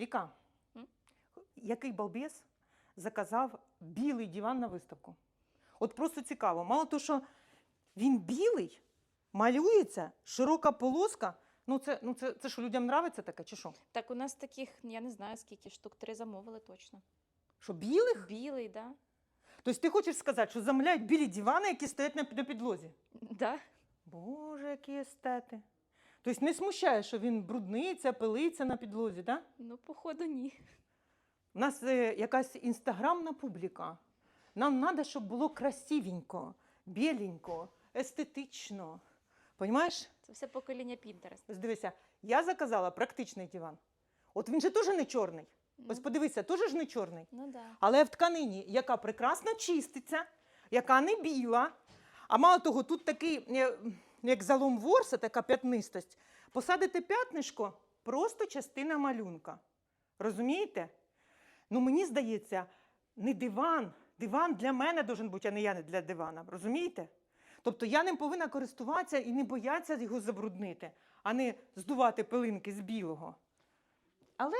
Віка, М? який балбес заказав білий диван на виставку? От просто цікаво. Мало того, що він білий, малюється, широка полоска. Ну, це, ну це, це що, людям нравиться таке, чи що? Так, у нас таких, я не знаю скільки, штук три замовили точно. Що білих? Білий, да? Тобто ти хочеш сказати, що замовляють білі дивани, які стоять на, на підлозі? Да. Боже, які естети. Тобто не смущає, що він брудниться, пилиться на підлозі, так? Да? Ну, походу, ні. У нас е, якась інстаграмна публіка. Нам треба, щоб було красивенько, біленько, естетично. Понімаєш? Це все покоління Пінтерест. Ось дивися, я заказала практичний диван. От він же теж не чорний. Ось Ну, подивися, теж ж не чорний. ну да. Але в тканині, яка прекрасно чиститься, яка не біла. А мало того, тут такий, е, як залом ворса, така п'ятнистость. Посадите п'ятнишко просто частина малюнка. Розумієте? Ну, мені здається, не диван. Диван для мене должен бути, а не я не для дивана. Розумієте? Тобто я ним повинна користуватися і не боятися його забруднити, а не здувати пилинки з білого. Але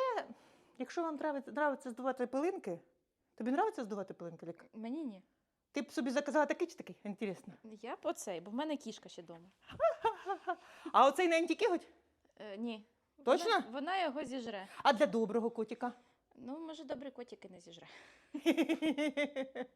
якщо вам нравиться, здувати пилинки, тобі нравиться здувати пилинки? Мені ні. Ти б собі заказала такий чи такий? Інтересно. Я б оцей, бо в мене кішка ще вдома. А оцей на антикіготь? Е, ні. Точно? Вона, вона його зіжре. А для доброго котика? Ну, може, добрі котики не зіжре.